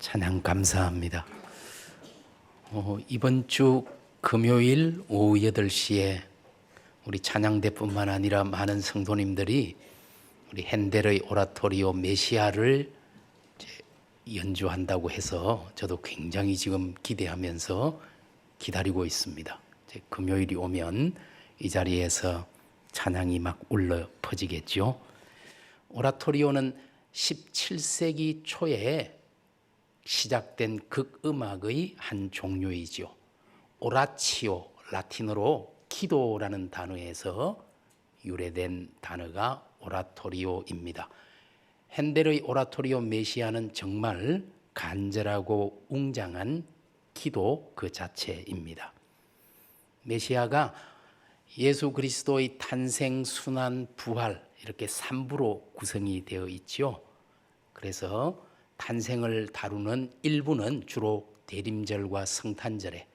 찬양 감사합니다. 어, 이번 주 금요일 오후 8시에 우리 찬양대뿐만 아니라 많은 성도님들이 우리 핸델의 오라토리오 메시아를 연주한다고 해서 저도 굉장히 지금 기대하면서 기다리고 있습니다. 금요일이 오면 이 자리에서 찬양이 막 울려 퍼지겠죠. 오라토리오는 17세기 초에 시작된 극음악의 한 종류이죠. 오라치오 라틴어로 기도라는 단어에서 유래된 단어가 오라토리오입니다. 핸델의 오라토리오 메시아는 정말 간절하고 웅장한 기도 그 자체입니다. 메시아가 예수 그리스도의 탄생, 순환, 부활 이렇게 삼부로 구성이 되어 있죠. 그래서 탄생을 다루는 일부는 주로 대림절과 성탄절에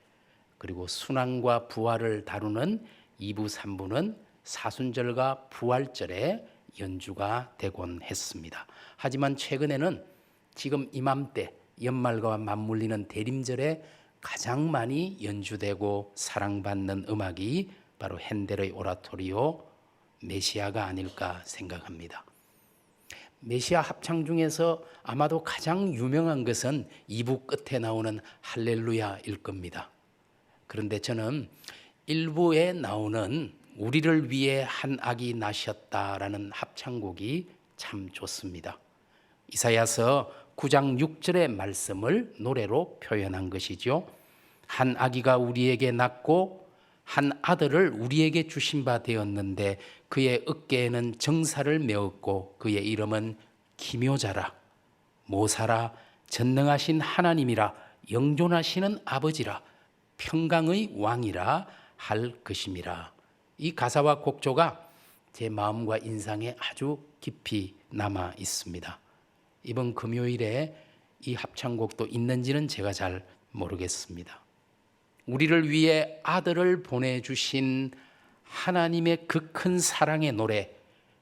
그리고 순환과 부활을 다루는 2부, 3부는 사순절과 부활절에 연주가 되곤 했습니다. 하지만 최근에는 지금 이맘때 연말과 맞물리는 대림절에 가장 많이 연주되고 사랑받는 음악이 바로 핸델의 오라토리오 메시아가 아닐까 생각합니다. 메시아 합창 중에서 아마도 가장 유명한 것은 2부 끝에 나오는 할렐루야일 겁니다. 그런데 저는 1부에 나오는 우리를 위해 한 악이 나셨다라는 합창곡이 참 좋습니다. 이사야서 9장 6절의 말씀을 노래로 표현한 것이죠. 한 아기가 우리에게 낳고 한 아들을 우리에게 주신 바 되었는데 그의 어깨에는 정사를 메었고 그의 이름은 기묘자라 모사라 전능하신 하나님이라 영존하시는 아버지라 평강의 왕이라 할 것임이라 이 가사와 곡조가 제 마음과 인상에 아주 깊이 남아 있습니다. 이번 금요일에 이 합창곡도 있는지는 제가 잘 모르겠습니다. 우리를 위해 아들을 보내주신 하나님의 그 큰 사랑의 노래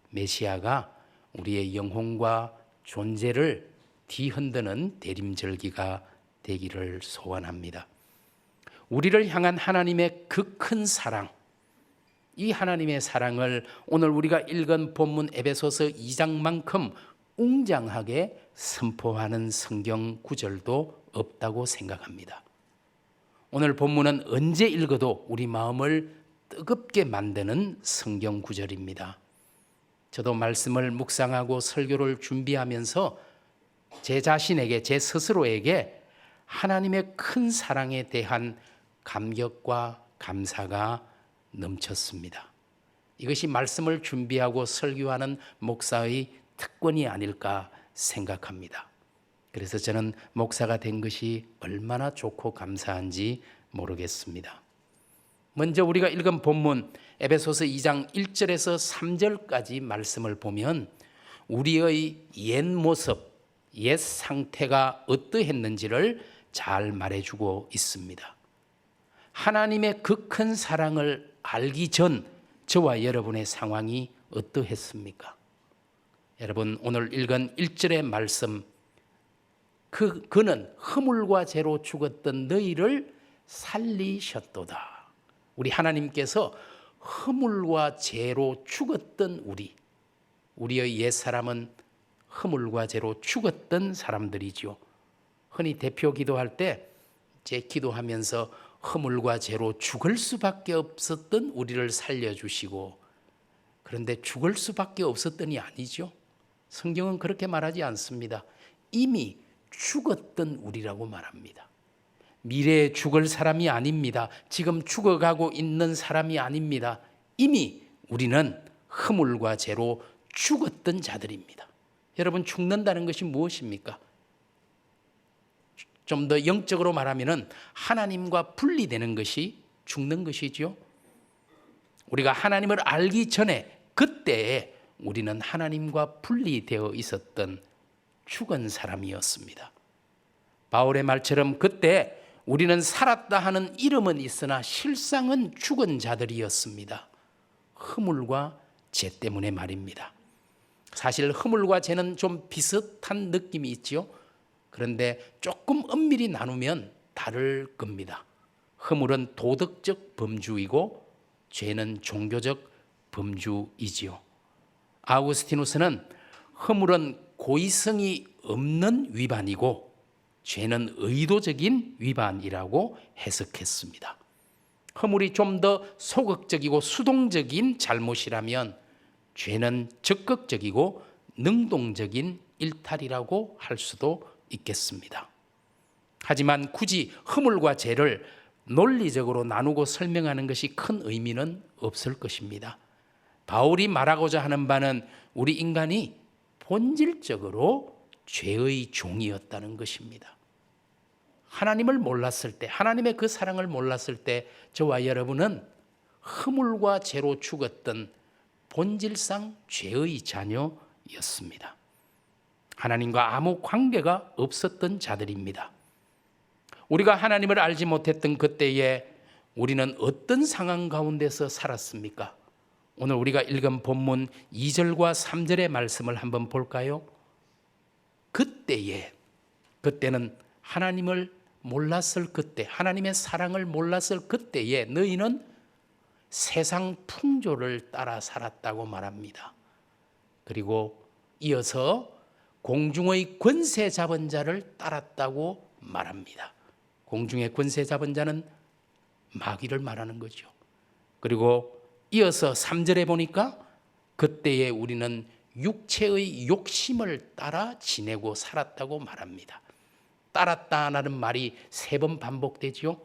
메시아가 우리의 영혼과 존재를 뒤흔드는 대림절기가 되기를 소원합니다. 우리를 향한 하나님의 그 큰 사랑, 이 하나님의 사랑을 오늘 우리가 읽은 본문 에베소서 2장만큼 웅장하게 선포하는 성경 구절도 없다고 생각합니다. 오늘 본문은 언제 읽어도 우리 마음을 뜨겁게 만드는 성경 구절입니다. 저도 말씀을 묵상하고 설교를 준비하면서 제 자신에게, 제 스스로에게 하나님의 큰 사랑에 대한 감격과 감사가 넘쳤습니다. 이것이 말씀을 준비하고 설교하는 목사의 특권이 아닐까 생각합니다. 그래서 저는 목사가 된 것이 얼마나 좋고 감사한지 모르겠습니다. 먼저 우리가 읽은 본문 에베소서 2장 1절에서 3절까지 말씀을 보면 우리의 옛 모습, 옛 상태가 어떠했는지를 잘 말해주고 있습니다. 하나님의 그 큰 사랑을 알기 전 저와 여러분의 상황이 어떠했습니까? 여러분 오늘 읽은 1절의 말씀 그 그는 허물과 죄로 죽었던 너희를 살리셨도다. 우리 하나님께서 허물과 죄로 죽었던 우리 우리의 옛 사람은 허물과 죄로 죽었던 사람들이죠. 흔히 대표 기도할 때 제 기도하면서 허물과 죄로 죽을 수밖에 없었던 우리를 살려주시고 그런데 죽을 수밖에 없었던이 아니죠. 성경은 그렇게 말하지 않습니다. 이미 죽었던 우리라고 말합니다. 미래에 죽을 사람이 아닙니다. 지금 죽어가고 있는 사람이 아닙니다. 이미 우리는 허물과 죄로 죽었던 자들입니다. 여러분 죽는다는 것이 무엇입니까? 좀 더 영적으로 말하면은 하나님과 분리되는 것이 죽는 것이죠. 우리가 하나님을 알기 전에 그때에 우리는 하나님과 분리되어 있었던 죽은 사람이었습니다. 바울의 말처럼 그때 우리는 살았다 하는 이름은 있으나 실상은 죽은 자들이었습니다. 허물과 죄 때문에 말입니다. 사실 허물과 죄는 좀 비슷한 느낌이 있죠. 그런데 조금 엄밀히 나누면 다를 겁니다. 허물은 도덕적 범주이고 죄는 종교적 범주이지요. 아우구스티누스는 허물은 고의성이 없는 위반이고 죄는 의도적인 위반이라고 해석했습니다. 허물이 좀 더 소극적이고 수동적인 잘못이라면 죄는 적극적이고 능동적인 일탈이라고 할 수도 있겠습니다. 하지만 굳이 허물과 죄를 논리적으로 나누고 설명하는 것이 큰 의미는 없을 것입니다. 바울이 말하고자 하는 바는 우리 인간이 본질적으로 죄의 종이었다는 것입니다. 하나님을 몰랐을 때, 하나님의 그 사랑을 몰랐을 때, 저와 여러분은 허물과 죄로 죽었던 본질상 죄의 자녀였습니다. 하나님과 아무 관계가 없었던 자들입니다. 우리가 하나님을 알지 못했던 그때에 우리는 어떤 상황 가운데서 살았습니까? 오늘 우리가 읽은 본문 2절과 3절의 말씀을 한번 볼까요? 그때에 그때는 하나님을 몰랐을 그때 하나님의 사랑을 몰랐을 그때에 너희는 세상 풍조를 따라 살았다고 말합니다. 그리고 이어서 공중의 권세 잡은 자를 따랐다고 말합니다. 공중의 권세 잡은 자는 마귀를 말하는 거죠. 그리고 이어서 3절에 보니까 그때에 우리는 육체의 욕심을 따라 지내고 살았다고 말합니다. 따랐다라는 말이 세 번 반복되지요.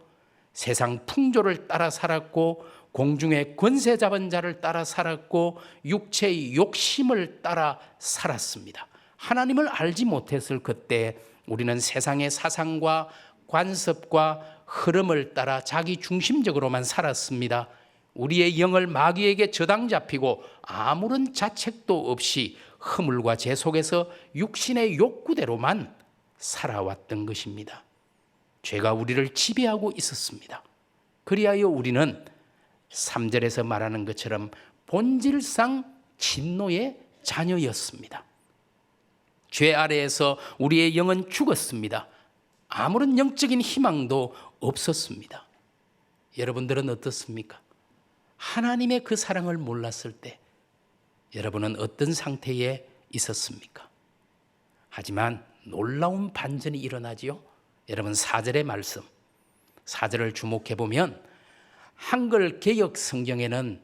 세상 풍조를 따라 살았고 공중의 권세 잡은 자를 따라 살았고 육체의 욕심을 따라 살았습니다. 하나님을 알지 못했을 그때 우리는 세상의 사상과 관습과 흐름을 따라 자기 중심적으로만 살았습니다. 우리의 영을 마귀에게 저당 잡히고 아무런 자책도 없이 허물과 죄 속에서 육신의 욕구대로만 살아왔던 것입니다. 죄가 우리를 지배하고 있었습니다. 그리하여 우리는 3절에서 말하는 것처럼 본질상 진노의 자녀였습니다. 죄 아래에서 우리의 영은 죽었습니다. 아무런 영적인 희망도 없었습니다. 여러분들은 어떻습니까? 하나님의 그 사랑을 몰랐을 때 여러분은 어떤 상태에 있었습니까? 하지만 놀라운 반전이 일어나지요. 여러분 4절의 말씀. 4절을 주목해 보면 한글 개역 성경에는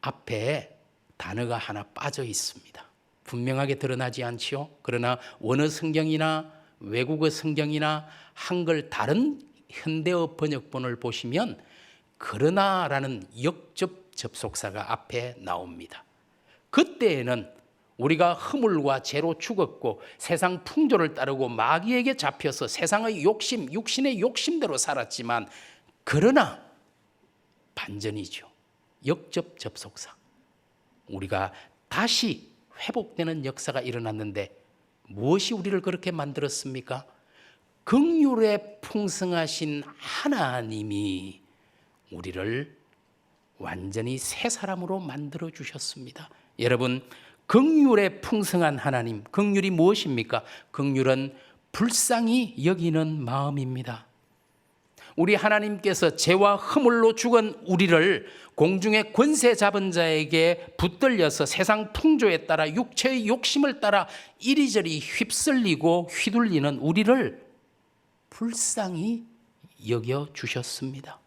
앞에 단어가 하나 빠져 있습니다. 분명하게 드러나지 않지요. 그러나 원어 성경이나 외국어 성경이나 한글 다른 현대어 번역본을 보시면 그러나라는 역접 접속사가 앞에 나옵니다. 그때에는 우리가 허물과 죄로 죽었고 세상 풍조를 따르고 마귀에게 잡혀서 세상의 욕심, 육신의 욕심대로 살았지만 그러나 반전이죠. 역접 접속사. 우리가 다시 회복되는 역사가 일어났는데 무엇이 우리를 그렇게 만들었습니까? 극률에 풍성하신 하나님이 우리를 완전히 새 사람으로 만들어 주셨습니다. 여러분, 극률에 풍성한 하나님, 극률이 무엇입니까? 극률은 불쌍히 여기는 마음입니다. 우리 하나님께서 죄와 허물로 죽은 우리를 공중의 권세 잡은 자에게 붙들려서 세상 풍조에 따라 육체의 욕심을 따라 이리저리 휩쓸리고 휘둘리는 우리를 불쌍히 여겨 주셨습니다.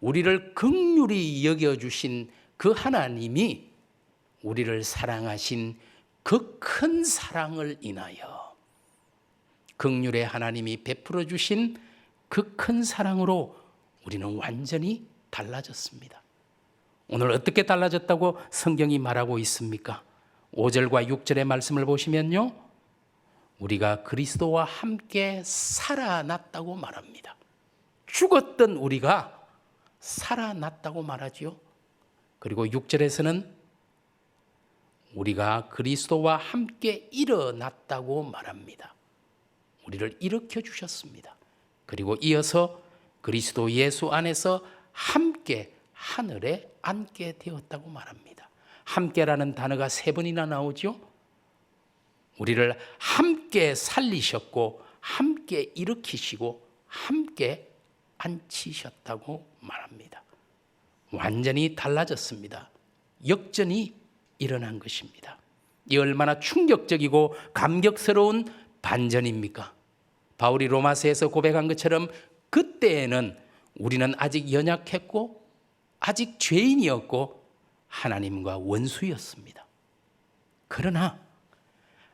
우리를 극률이 여겨 주신 그 하나님이 우리를 사랑하신 그 큰 사랑을 인하여 극률의 하나님이 베풀어 주신 그 큰 사랑으로 우리는 완전히 달라졌습니다. 오늘 어떻게 달라졌다고 성경이 말하고 있습니까? 5절과 6절의 말씀을 보시면요. 우리가 그리스도와 함께 살아났다고 말합니다. 죽었던 우리가 살아났다고 말하지요. 그리고 6절에서는 우리가 그리스도와 함께 일어났다고 말합니다. 우리를 일으켜 주셨습니다. 그리고 이어서 그리스도 예수 안에서 함께 하늘에 앉게 되었다고 말합니다. 함께라는 단어가 세 번이나 나오죠. 우리를 함께 살리셨고 함께 일으키시고 함께 앉히셨다고 말합니다. 완전히 달라졌습니다. 역전이 일어난 것입니다. 이 얼마나 충격적이고 감격스러운 반전입니까? 바울이 로마서에서 고백한 것처럼 그때에는 우리는 아직 연약했고 아직 죄인이었고 하나님과 원수였습니다. 그러나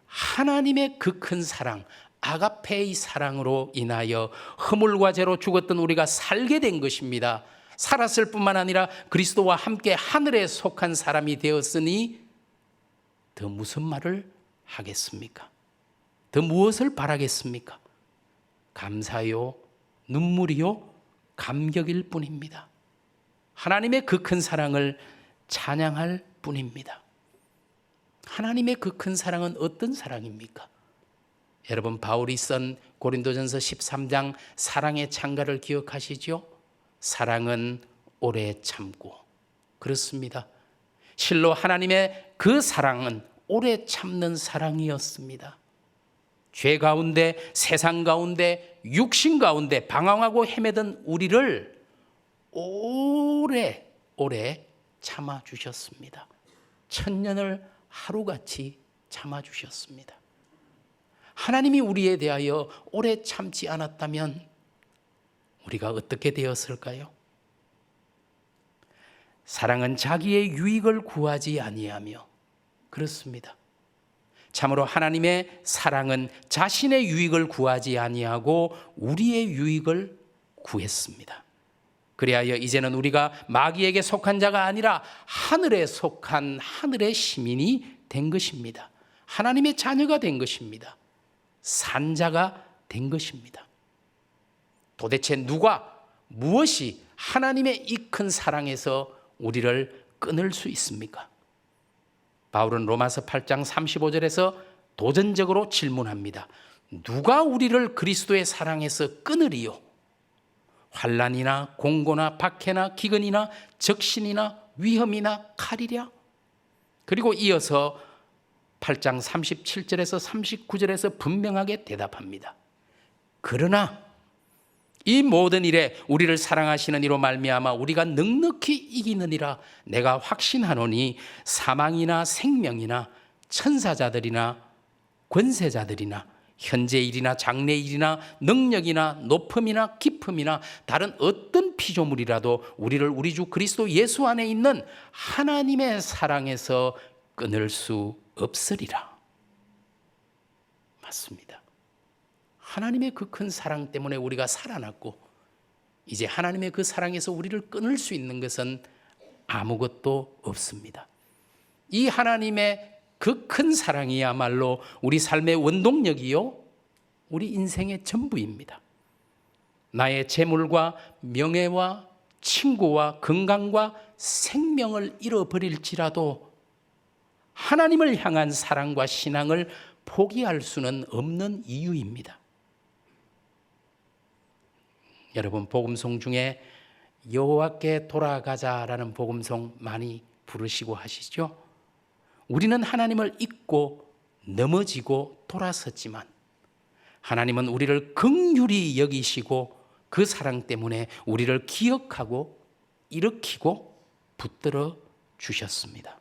하나님의 그 큰 사랑, 아가페의 사랑으로 인하여 허물과 죄로 죽었던 우리가 살게 된 것입니다. 살았을 뿐만 아니라 그리스도와 함께 하늘에 속한 사람이 되었으니 더 무슨 말을 하겠습니까? 더 무엇을 바라겠습니까? 감사요, 눈물이요, 감격일 뿐입니다. 하나님의 그 큰 사랑을 찬양할 뿐입니다. 하나님의 그 큰 사랑은 어떤 사랑입니까? 여러분 바울이 쓴 고린도전서 13장 사랑의 창가를 기억하시죠? 사랑은 오래 참고 그렇습니다. 실로 하나님의 그 사랑은 오래 참는 사랑이었습니다. 죄 가운데 세상 가운데 육신 가운데 방황하고 헤매던 우리를 오래 오래 참아 주셨습니다. 천년을 하루같이 참아 주셨습니다. 하나님이 우리에 대하여 오래 참지 않았다면 우리가 어떻게 되었을까요? 사랑은 자기의 유익을 구하지 아니하며 그렇습니다. 참으로 하나님의 사랑은 자신의 유익을 구하지 아니하고 우리의 유익을 구했습니다. 그리하여 이제는 우리가 마귀에게 속한 자가 아니라 하늘에 속한 하늘의 시민이 된 것입니다. 하나님의 자녀가 된 것입니다. 산자가 된 것입니다. 도대체 누가 무엇이 하나님의 이 큰 사랑에서 우리를 끊을 수 있습니까? 바울은 로마서 8장 35절에서 도전적으로 질문합니다. 누가 우리를 그리스도의 사랑에서 끊으리요? 환란이나 공고나 박해나 기근이나 적신이나 위험이나 칼이랴? 그리고 이어서 8장 37절에서 39절에서 분명하게 대답합니다. 그러나 이 모든 일에 우리를 사랑하시는 이로 말미암아 우리가 넉넉히 이기느니라 내가 확신하노니 사망이나 생명이나 천사자들이나 권세자들이나 현재 일이나 장래 일이나 능력이나 높음이나 깊음이나 다른 어떤 피조물이라도 우리를 우리 주 그리스도 예수 안에 있는 하나님의 사랑에서 끊을 수 없으리라. 맞습니다. 하나님의 그 큰 사랑 때문에 우리가 살아났고 이제 하나님의 그 사랑에서 우리를 끊을 수 있는 것은 아무것도 없습니다. 이 하나님의 그 큰 사랑이야말로 우리 삶의 원동력이요, 우리 인생의 전부입니다. 나의 재물과 명예와 친구와 건강과 생명을 잃어버릴지라도 하나님을 향한 사랑과 신앙을 포기할 수는 없는 이유입니다. 여러분 복음송 중에 여호와께 돌아가자라는 복음송 많이 부르시고 하시죠? 우리는 하나님을 잊고 넘어지고 돌아섰지만 하나님은 우리를 긍휼히 여기시고 그 사랑 때문에 우리를 기억하고 일으키고 붙들어 주셨습니다.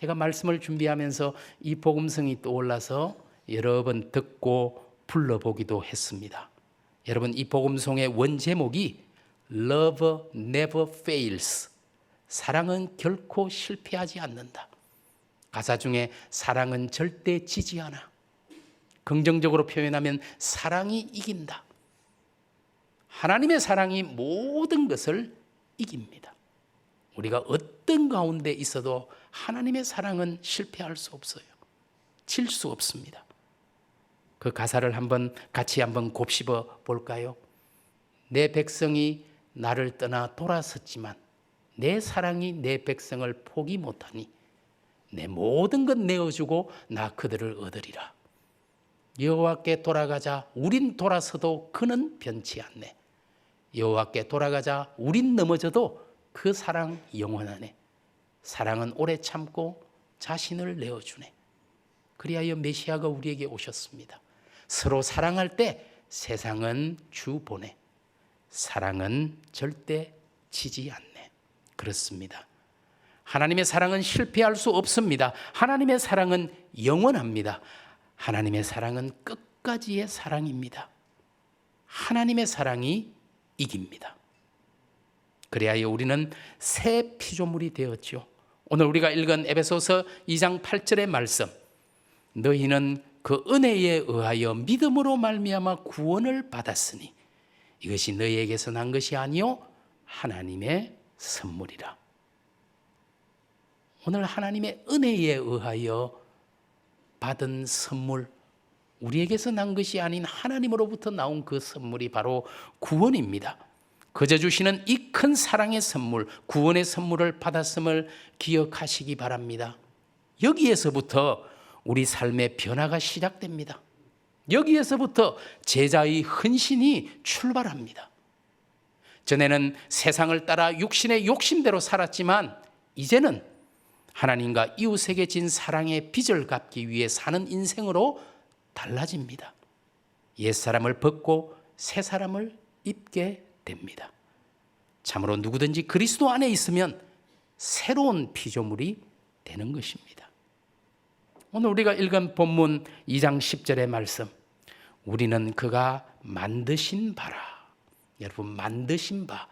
제가 말씀을 준비하면서 이 복음성이 떠올라서 여러 번 듣고 불러보기도 했습니다. 여러분 이 복음송의 원 제목이 Love Never Fails. 사랑은 결코 실패하지 않는다. 가사 중에 사랑은 절대 지지 않아. 긍정적으로 표현하면 사랑이 이긴다. 하나님의 사랑이 모든 것을 이깁니다. 우리가 어떤 가운데 있어도 하나님의 사랑은 실패할 수 없어요. 질 수 없습니다. 그 가사를 한번 같이 한번 곱씹어 볼까요? 내 백성이 나를 떠나 돌아섰지만 내 사랑이 내 백성을 포기 못하니 내 모든 것 내어주고 나 그들을 얻으리라. 여호와께 돌아가자 우린 돌아서도 그는 변치 않네. 여호와께 돌아가자 우린 넘어져도 그 사랑 영원하네. 사랑은 오래 참고 자신을 내어주네. 그리하여 메시아가 우리에게 오셨습니다. 서로 사랑할 때 세상은 주 보내. 사랑은 절대 지지 않네. 그렇습니다. 하나님의 사랑은 실패할 수 없습니다. 하나님의 사랑은 영원합니다. 하나님의 사랑은 끝까지의 사랑입니다. 하나님의 사랑이 이깁니다. 그래야 우리는 새 피조물이 되었죠. 오늘 우리가 읽은 에베소서 2장 8절의 말씀. 너희는 그 은혜에 의하여 믿음으로 말미암아 구원을 받았으니 이것이 너희에게서 난 것이 아니요 하나님의 선물이라. 오늘 하나님의 은혜에 의하여 받은 선물 우리에게서 난 것이 아닌 하나님으로부터 나온 그 선물이 바로 구원입니다. 그저 주시는 이 큰 사랑의 선물, 구원의 선물을 받았음을 기억하시기 바랍니다. 여기에서부터 우리 삶의 변화가 시작됩니다. 여기에서부터 제자의 헌신이 출발합니다. 전에는 세상을 따라 육신의 욕심대로 살았지만 이제는 하나님과 이웃에게 진 사랑의 빚을 갚기 위해 사는 인생으로 달라집니다. 옛사람을 벗고 새 사람을 입게 됩니다. 참으로 누구든지 그리스도 안에 있으면 새로운 피조물이 되는 것입니다. 오늘 우리가 읽은 본문 2장 10절의 말씀. 우리는 그가 만드신 바라. 여러분, 만드신 바.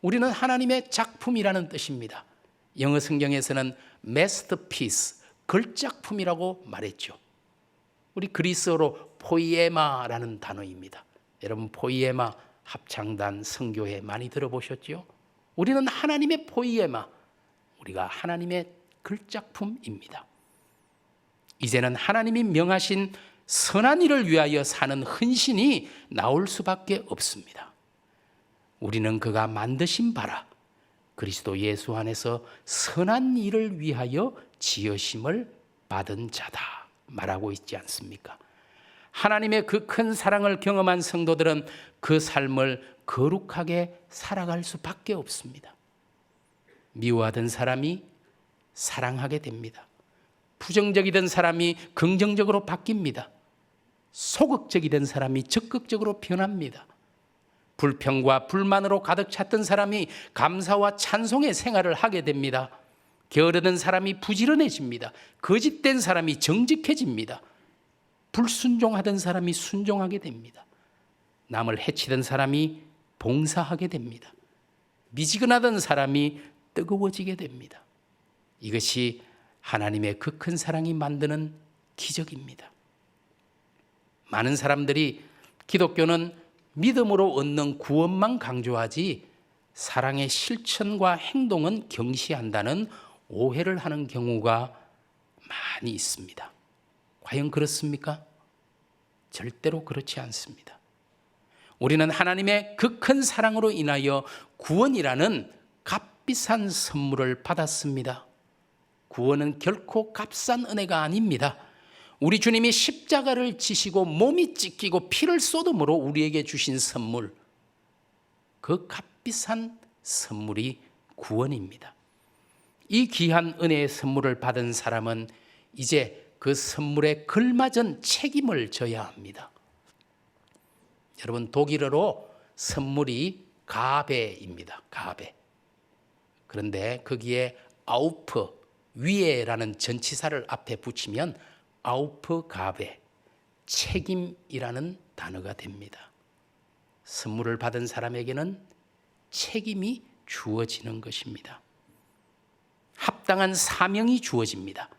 우리는 하나님의 작품이라는 뜻입니다. 영어 성경에서는 masterpiece, 걸작품이라고 말했죠. 우리 그리스어로 포이에마라는 단어입니다. 여러분 포이에마 합창단 성교회 많이 들어보셨죠? 우리는 하나님의 포이에마, 우리가 하나님의 글작품입니다. 이제는 하나님이 명하신 선한 일을 위하여 사는 헌신이 나올 수밖에 없습니다. 우리는 그가 만드신 바라 그리스도 예수 안에서 선한 일을 위하여 지으심을 받은 자다 말하고 있지 않습니까? 하나님의 그 큰 사랑을 경험한 성도들은 그 삶을 거룩하게 살아갈 수밖에 없습니다. 미워하던 사람이 사랑하게 됩니다. 부정적이던 사람이 긍정적으로 바뀝니다. 소극적이던 사람이 적극적으로 변합니다. 불평과 불만으로 가득 찼던 사람이 감사와 찬송의 생활을 하게 됩니다. 게으르던 사람이 부지런해집니다. 거짓된 사람이 정직해집니다. 불순종하던 사람이 순종하게 됩니다. 남을 해치던 사람이 봉사하게 됩니다. 미지근하던 사람이 뜨거워지게 됩니다. 이것이 하나님의 그 큰 사랑이 만드는 기적입니다. 많은 사람들이 기독교는 믿음으로 얻는 구원만 강조하지 사랑의 실천과 행동은 경시한다는 오해를 하는 경우가 많이 있습니다. 과연 그렇습니까? 절대로 그렇지 않습니다. 우리는 하나님의 그 큰 사랑으로 인하여 구원이라는 값비싼 선물을 받았습니다. 구원은 결코 값싼 은혜가 아닙니다. 우리 주님이 십자가를 지시고 몸이 찢기고 피를 쏟음으로 우리에게 주신 선물, 그 값비싼 선물이 구원입니다. 이 귀한 은혜의 선물을 받은 사람은 이제 그 선물에 걸맞은 책임을 져야 합니다. 여러분 독일어로 선물이 가베입니다. 가베. 그런데 거기에 아우프 위에라는 전치사를 앞에 붙이면 아우프 가베 책임이라는 단어가 됩니다. 선물을 받은 사람에게는 책임이 주어지는 것입니다. 합당한 사명이 주어집니다.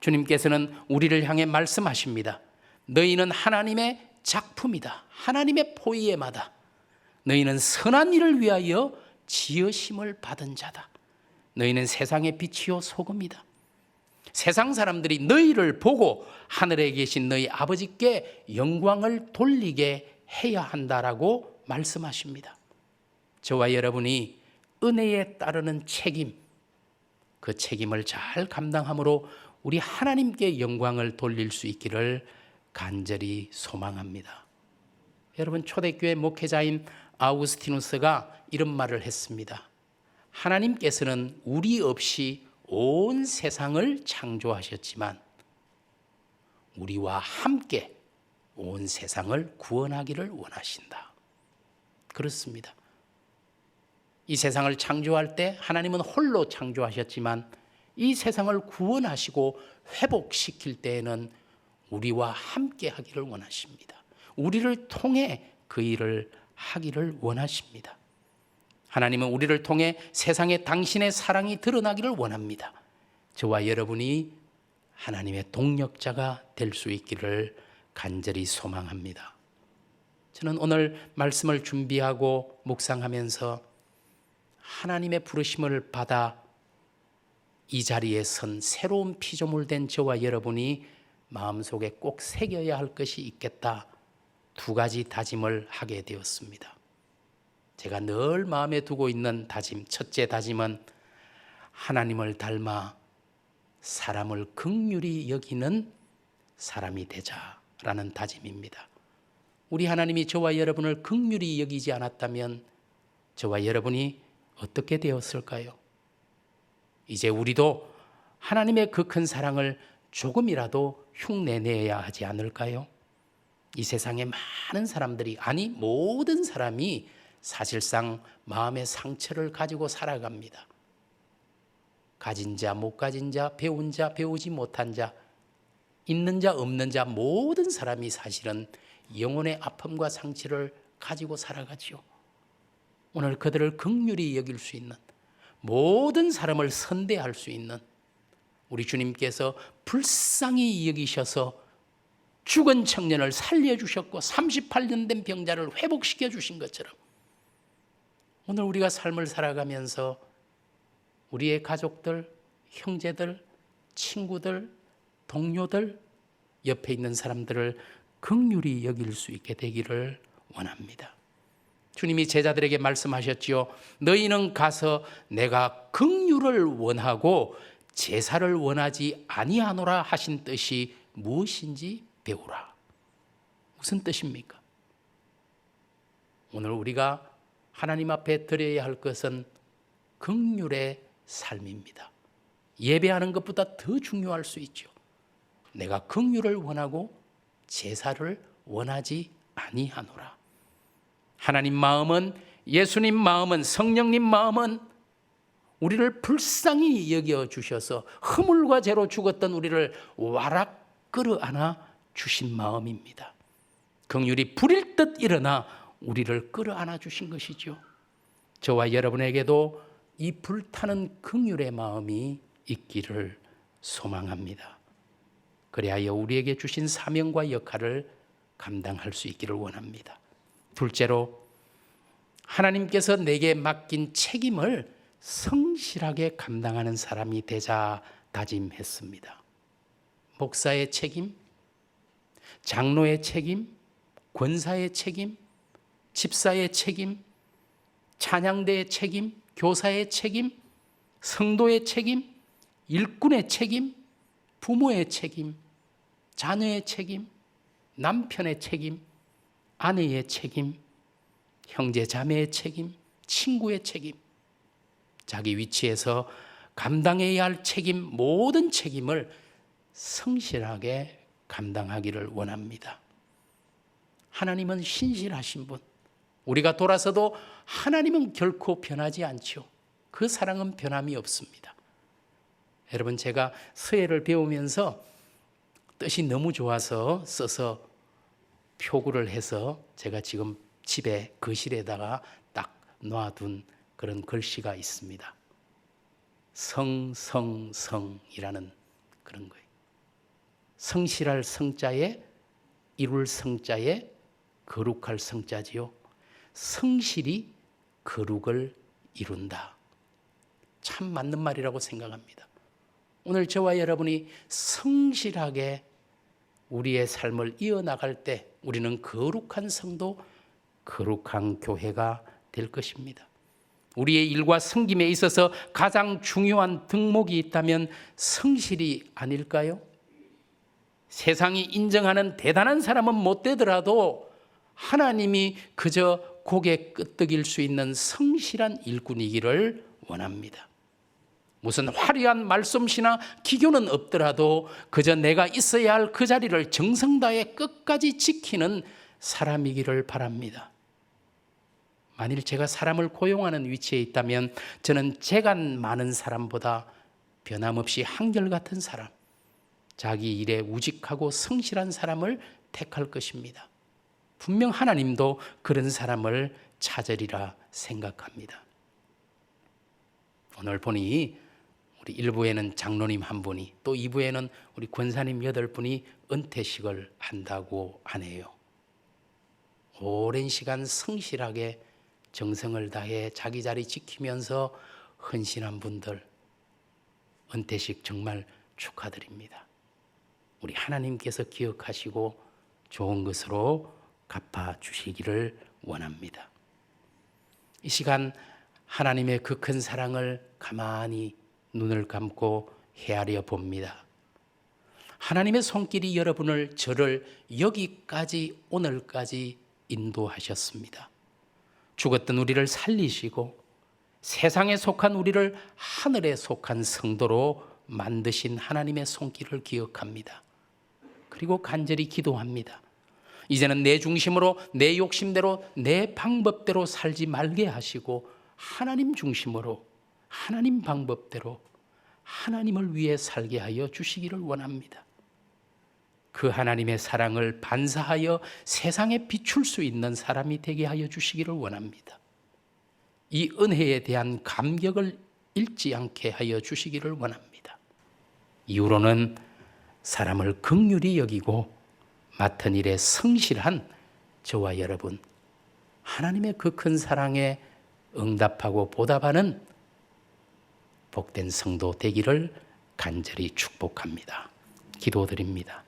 주님께서는 우리를 향해 말씀하십니다. 너희는 하나님의 작품이다. 하나님의 포이에마다. 너희는 선한 일을 위하여 지으심을 받은 자다. 너희는 세상의 빛이요 소금이다. 세상 사람들이 너희를 보고 하늘에 계신 너희 아버지께 영광을 돌리게 해야 한다라고 말씀하십니다. 저와 여러분이 은혜에 따르는 책임, 그 책임을 잘 감당함으로 우리 하나님께 영광을 돌릴 수 있기를 간절히 소망합니다. 여러분 초대교회 목회자인 아우스티누스가 이런 말을 했습니다. 하나님께서는 우리 없이 온 세상을 창조하셨지만 우리와 함께 온 세상을 구원하기를 원하신다. 그렇습니다. 이 세상을 창조할 때 하나님은 홀로 창조하셨지만 이 세상을 구원하시고 회복시킬 때에는 우리와 함께 하기를 원하십니다. 우리를 통해 그 일을 하기를 원하십니다. 하나님은 우리를 통해 세상에 당신의 사랑이 드러나기를 원합니다. 저와 여러분이 하나님의 동력자가 될 수 있기를 간절히 소망합니다. 저는 오늘 말씀을 준비하고 묵상하면서 하나님의 부르심을 받아 이 자리에 선 새로운 피조물 된 저와 여러분이 마음속에 꼭 새겨야 할 것이 있겠다. 두 가지 다짐을 하게 되었습니다. 제가 늘 마음에 두고 있는 다짐, 첫째 다짐은 하나님을 닮아 사람을 극률히 여기는 사람이 되자라는 다짐입니다. 우리 하나님이 저와 여러분을 극률히 여기지 않았다면 저와 여러분이 어떻게 되었을까요? 이제 우리도 하나님의 그 큰 사랑을 조금이라도 흉내내야 하지 않을까요? 이 세상에 많은 사람들이 아니 모든 사람이 사실상 마음의 상처를 가지고 살아갑니다. 가진 자, 못 가진 자, 배운 자, 배우지 못한 자, 있는 자, 없는 자 모든 사람이 사실은 영혼의 아픔과 상처를 가지고 살아가지요. 오늘 그들을 극률히 여길 수 있는 모든 사람을 선대할 수 있는 우리 주님께서 불쌍히 여기셔서 죽은 청년을 살려주셨고 38년 된 병자를 회복시켜 주신 것처럼 오늘 우리가 삶을 살아가면서 우리의 가족들, 형제들, 친구들, 동료들, 옆에 있는 사람들을 극률히 여길 수 있게 되기를 원합니다. 주님이 제자들에게 말씀하셨지요. 너희는 가서 내가 극률을 원하고 제사를 원하지 아니하노라 하신 뜻이 무엇인지 배우라. 무슨 뜻입니까? 오늘 우리가 하나님 앞에 드려야 할 것은 극률의 삶입니다. 예배하는 것보다 더 중요할 수 있죠. 내가 극률을 원하고 제사를 원하지 아니하노라. 하나님 마음은 예수님 마음은 성령님 마음은 우리를 불쌍히 여겨 주셔서 허물과 죄로 죽었던 우리를 와락 끌어안아 주신 마음입니다. 긍휼이 불일 듯 일어나 우리를 끌어안아 주신 것이죠. 저와 여러분에게도 이 불타는 긍휼의 마음이 있기를 소망합니다. 그리하여 우리에게 주신 사명과 역할을 감당할 수 있기를 원합니다. 둘째로 하나님께서 내게 맡긴 책임을 성실하게 감당하는 사람이 되자 다짐했습니다. 목사의 책임, 장로의 책임, 권사의 책임, 집사의 책임, 찬양대의 책임, 교사의 책임, 성도의 책임, 일꾼의 책임, 부모의 책임, 자녀의 책임, 남편의 책임, 아내의 책임, 형제 자매의 책임, 친구의 책임, 자기 위치에서 감당해야 할 책임, 모든 책임을 성실하게 감당하기를 원합니다. 하나님은 신실하신 분. 우리가 돌아서도 하나님은 결코 변하지 않죠. 그 사랑은 변함이 없습니다. 여러분, 제가 서예를 배우면서 뜻이 너무 좋아서 써서 표구를 해서 제가 지금 집에 거실에다가 딱 놔둔 그런 글씨가 있습니다. 성성성이라는 그런 거예요. 성실할 성자에 이룰 성자에 거룩할 성자지요. 성실이 거룩을 이룬다. 참 맞는 말이라고 생각합니다. 오늘 저와 여러분이 성실하게 우리의 삶을 이어나갈 때 우리는 거룩한 성도, 거룩한 교회가 될 것입니다. 우리의 일과 섬김에 있어서 가장 중요한 덕목이 있다면 성실이 아닐까요? 세상이 인정하는 대단한 사람은 못 되더라도 하나님이 그저 고개 끄덕일 수 있는 성실한 일꾼이기를 원합니다. 무슨 화려한 말솜씨나 기교는 없더라도 그저 내가 있어야 할 그 자리를 정성 다해 끝까지 지키는 사람이기를 바랍니다. 만일 제가 사람을 고용하는 위치에 있다면 저는 재간 많은 사람보다 변함없이 한결같은 사람, 자기 일에 우직하고 성실한 사람을 택할 것입니다. 분명 하나님도 그런 사람을 찾으리라 생각합니다. 오늘 보니 우리 1부에는 장로님 한 분이 또 2부에는 우리 권사님 여덟 분이 은퇴식을 한다고 하네요. 오랜 시간 성실하게 정성을 다해 자기 자리 지키면서 헌신한 분들 은퇴식 정말 축하드립니다. 우리 하나님께서 기억하시고 좋은 것으로 갚아 주시기를 원합니다. 이 시간 하나님의 그 큰 사랑을 가만히 눈을 감고 헤아려 봅니다. 하나님의 손길이 여러분을 저를 여기까지 오늘까지 인도하셨습니다. 죽었던 우리를 살리시고 세상에 속한 우리를 하늘에 속한 성도로 만드신 하나님의 손길을 기억합니다. 그리고 간절히 기도합니다. 이제는 내 중심으로 내 욕심대로 내 방법대로 살지 말게 하시고 하나님 중심으로 하나님 방법대로 하나님을 위해 살게 하여 주시기를 원합니다. 그 하나님의 사랑을 반사하여 세상에 비출 수 있는 사람이 되게 하여 주시기를 원합니다. 이 은혜에 대한 감격을 잃지 않게 하여 주시기를 원합니다. 이후로는 사람을 극률히 여기고 맡은 일에 성실한 저와 여러분, 하나님의 그 큰 사랑에 응답하고 보답하는 복된 성도 되기를 간절히 축복합니다. 기도드립니다.